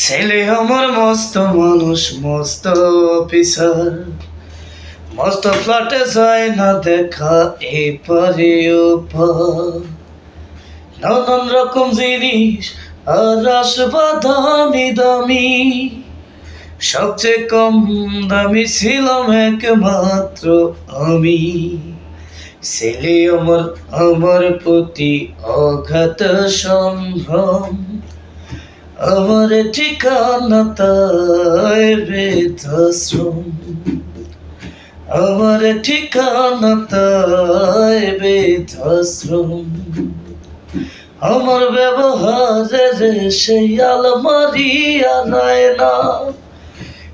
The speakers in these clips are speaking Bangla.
ছেলে আমার মস্ত মানুষ, মস্ত অফিসার। মস্ত ফ্ল্যাটে যায় না দেখা এই পারে নানান রকম জিনিস আর আসবা দামি দামি। সবচেয়ে কম দামি ছিলাম একমাত্র আমি। ছেলে আমার আমার প্রতি অঘাত সম্ভ্রম। আমার ঠিকানা তাই আমার ঠিকানা তাই আমার ব্যবহারে সেই আলমারি আনায় না।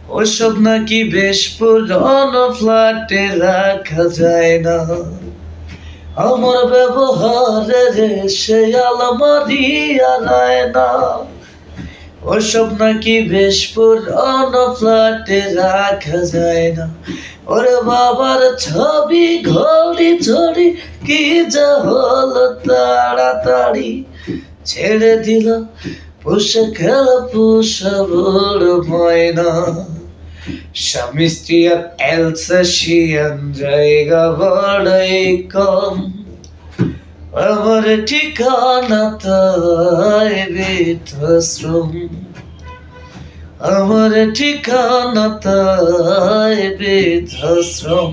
ওসব নাকি বেশ পুরনো ফ্ল্যাটে রাখা যায় না। আমার ব্যবহারে সেই আলমারি আনায় না। ওসব নাকি বেশ পুরনো ফ্ল্যাটে রাখা যায় না। ওরে বাবার ছবি, ঘড়ি ছড়ি কি যা হলো তাড়াতাড়ি ছেড়ে দিল। পুষে খেলা পুষা বড় ময়না। স্বামী স্ত্রী আর এলসাসিয়ান জায়গা বড়ই কম। আমার ঠিকানা তাই বৃদ্ধাশ্রম। আমার ঠিকানা তাই বৃদ্ধাশ্রম।